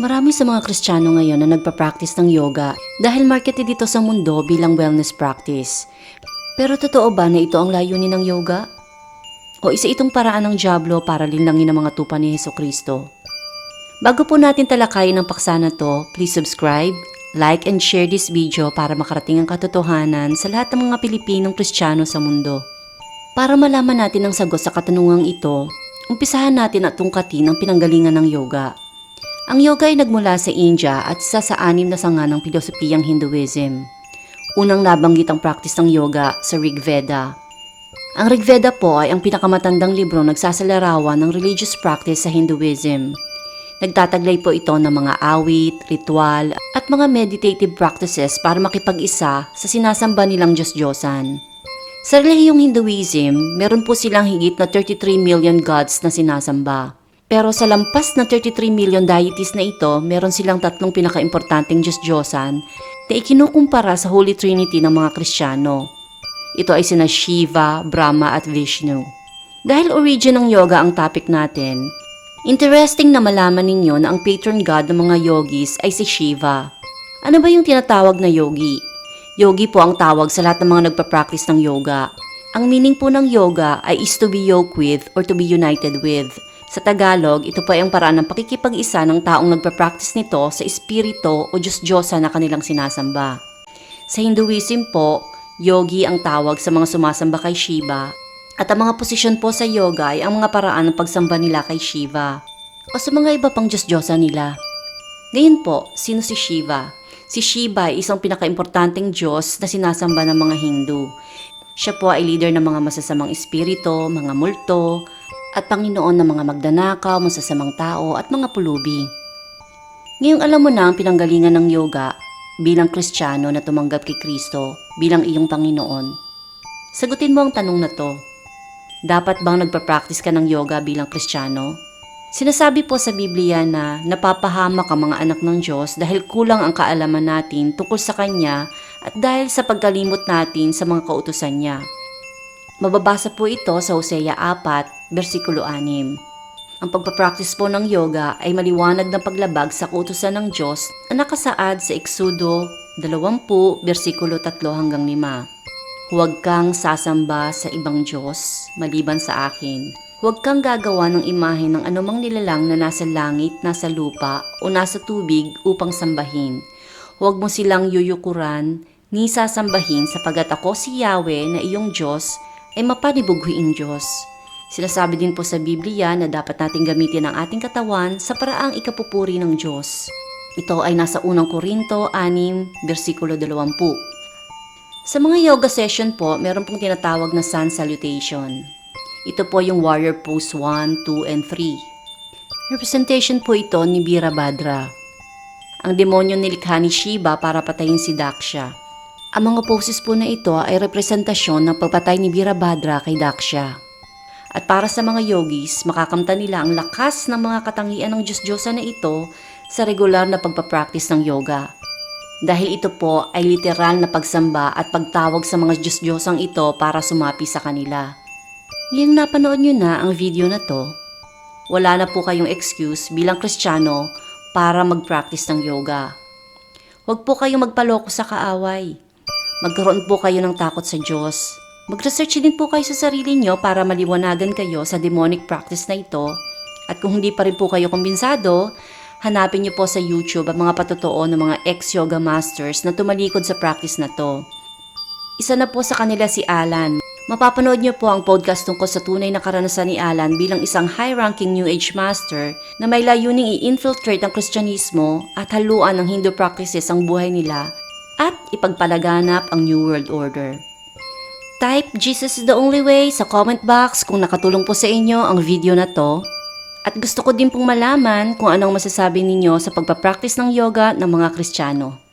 Marami sa mga Kristiyano ngayon na nagpa-practice ng yoga dahil marketed dito sa mundo bilang wellness practice. Pero totoo ba na ito ang layunin ng yoga? O isa itong paraan ng Diablo para linlangin ang mga tupa ni Heso Kristo? Bago po natin talakayin ang paksa na to, please subscribe, like and share this video para makarating ang katotohanan sa lahat ng mga Pilipinong Kristiyano sa mundo. Para malaman natin ang sagot sa katanungang ito, umpisahan natin at tungkatin ang pinanggalingan ng yoga. Ang yoga ay nagmula sa India at isa sa anim na sanga ng pilosopiyang Hinduism. Unang nabanggit ang practice ng yoga sa Rig Veda. Ang Rig Veda po ay ang pinakamatandang libro nagsasalarawan ng religious practice sa Hinduism. Nagtataglay po ito ng mga awit, ritual, at mga meditative practices para makipag-isa sa sinasamba nilang Diyos-Diyosan. Sa relihiyong Hinduism, meron po silang higit na 33 million gods na sinasamba. Pero sa lampas na 33 million deities na ito, meron silang tatlong pinakaimportanteng Diyos-Diyosan na ikinukumpara sa Holy Trinity ng mga Kristiyano. Ito ay sina Shiva, Brahma at Vishnu. Dahil origin ng yoga ang topic natin, interesting na malaman ninyo na ang patron god ng mga yogis ay si Shiva. Ano ba yung tinatawag na yogi? Yogi po ang tawag sa lahat ng mga nagpa-practice ng yoga. Ang meaning po ng yoga ay is to be yoked with or to be united with. Sa Tagalog, ito po ay ang paraan ng pakikipag-isa ng taong nagpa-practice nito sa espiritu o Diyos-Diyosa na kanilang sinasamba. Sa Hinduism po, yogi ang tawag sa mga sumasamba kay Shiva at ang mga posisyon po sa yoga ay ang mga paraan ng pagsamba nila kay Shiva o sa mga iba pang Diyos-Diyosa nila. Ngayon po, sino si Shiva? Si Shiva ay isang pinakaimportanteng Diyos na sinasamba ng mga Hindu. Siya po ay leader ng mga masasamang espiritu, mga multo, at Panginoon ng mga magdanakaw, masasamang tao, at mga pulubi. Ngayong alam mo na ang pinanggalingan ng yoga bilang Kristiyano na tumanggap kay Kristo bilang iyong Panginoon. Sagutin mo ang tanong na to. Dapat bang nagpa-practice ka ng yoga bilang Kristiyano? Sinasabi po sa Biblia na napapahamak ang mga anak ng Diyos dahil kulang ang kaalaman natin tungkol sa Kanya at dahil sa pagkalimot natin sa mga kautusan Niya. Mababasa po ito sa Hosea 4, versikulo 6. Ang pagpapractice po ng yoga ay maliwanag na paglabag sa kautusan ng Diyos na nakasaad sa Eksodo 20, versikulo 3 hanggang 5. Huwag kang sasamba sa ibang Diyos maliban sa akin. Huwag kang gagawa ng imahe ng anumang nilalang na nasa langit, nasa lupa, o nasa tubig upang sambahin. Huwag mo silang yuyukuran, ni sasambahin sapagat ako si Yahweh na iyong Diyos ay mapanibughuing Diyos. Sinasabi din po sa Biblia na dapat nating gamitin ang ating katawan sa paraang ikapupuri ng Diyos. Ito ay nasa unang Korinto 6, versikulo 20. Sa mga yoga session po, meron pong tinatawag na sun salutation. Ito po yung warrior pose 1, 2, and 3. Representation po ito ni Birabhadra. Ang demonyo nilikha ni Shiva para patayin si Daksha. Ang mga poses po na ito ay representasyon ng pagpatay ni Birabhadra kay Daksha. At para sa mga yogis, makakamta nila ang lakas ng mga katangian ng Diyos-Diyosa na ito sa regular na pagpapractice ng yoga. Dahil ito po ay literal na pagsamba at pagtawag sa mga Diyos-Diyosang ito para sumapi sa kanila. Ngayong napanood nyo na ang video na to, wala na po kayong excuse bilang Kristiyano para mag-practice ng yoga. Huwag po kayong magpaloko sa kaaway. Magkaroon po kayo ng takot sa Diyos. Mag-research din po kayo sa sarili nyo para maliwanagan kayo sa demonic practice na ito. At kung hindi pa rin po kayo kumbensado, hanapin nyo po sa YouTube ang mga patotoo ng mga ex-yoga masters na tumalikod sa practice na to. Isa na po sa kanila si Alan. Mapapanood niyo po ang podcast tungkol sa tunay na karanasan ni Alan bilang isang high-ranking New Age master na may layuning i-infiltrate ang Kristyanismo at haluan ng Hindu practices ang buhay nila at ipagpalaganap ang New World Order. Type Jesus is the only way sa comment box kung nakatulong po sa inyo ang video na to. At gusto ko din pong malaman kung anong masasabi ninyo sa pagpapractice ng yoga ng mga Kristiyano.